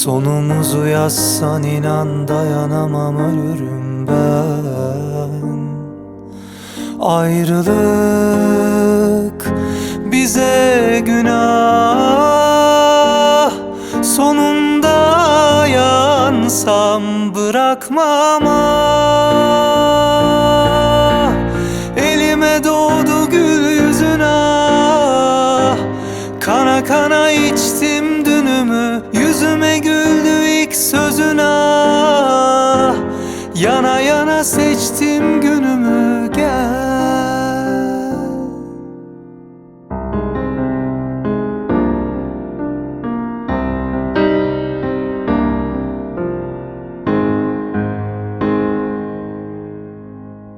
Sonumuzu yazsan inan dayanamam ölürüm ben. Ayrılık bize günah. Sonunda yansam bırakmam. Ah Elime doğdu gül yüzün ah Kana kana içtim dünümü Yüzüme güldü ilk sözün ah Yana yana seçtim günümü gel.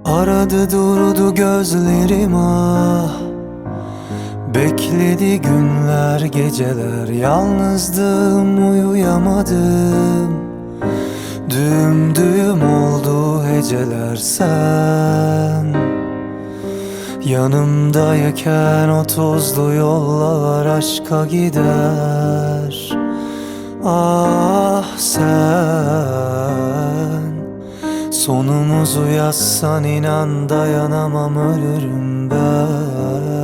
Aradı durdu gözlerim ah Bekledi günler geceler Yalnızdım uyuyamadım. Düğüm düğüm oldu heceler sen. Yanımdayken o tozlu yollar aşka gider. Ah sen Sonumuzu yazsan inan dayanamam ölürüm ben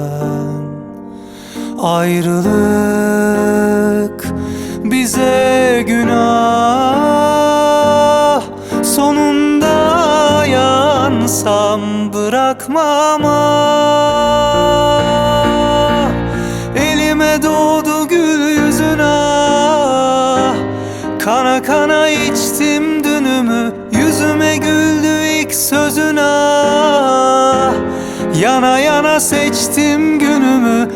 Ayrılık bize günah. Sonunda yansam bırakmam ah. Elime doğdu gül yüzün ah Kana kana içtim dünümü Yüzüme güldü ilk sözün ah Yana yana seçtim günümü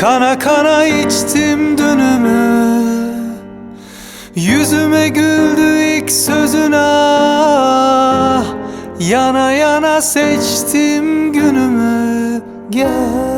Kana kana içtim dünümü Yüzüme güldü ilk sözün ah Yana yana seçtim günümü. Gel